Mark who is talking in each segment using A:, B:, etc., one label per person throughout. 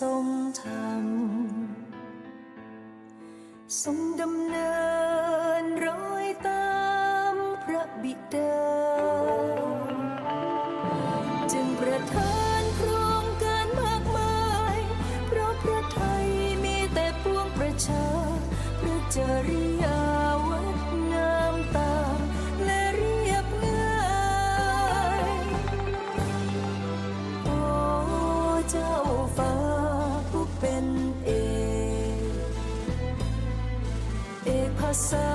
A: ทรงธรรมทรงดำเนินรอยตามพระบิดาจึงประทานโครงการมากมาย เพราะพระไทยมีแต่ปวงประชาพระจริยา ษา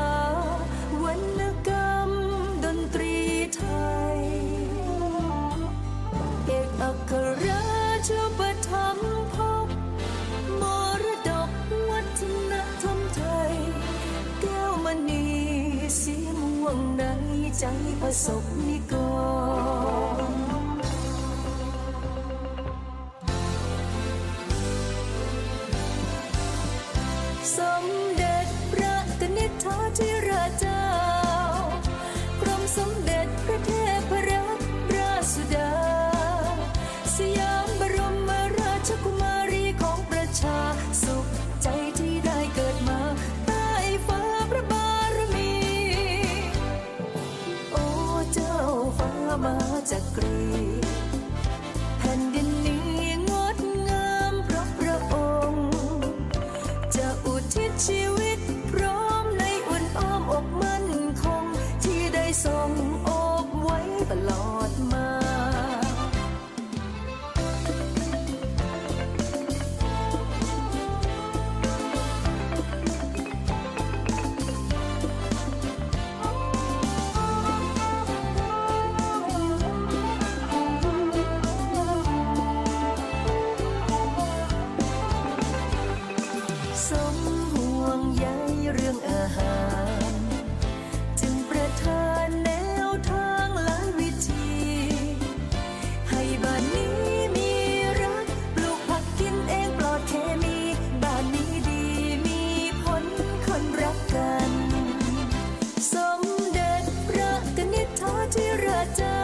A: วรรณกรรมดนตรีไทย เอกอัครราชปฐมภพมรดกวัฒนธรรมไทย แก้วมณีสีม่วงในใจประสบนิกร มาจากกรีแผ่นดินนี้งดงามเพราะพระองค์ จะอุทิศชีวิตพร้อมในอุ่นอ้อมอกมั่นคงที่ได้ทรงอบไว้ตลอด the dark.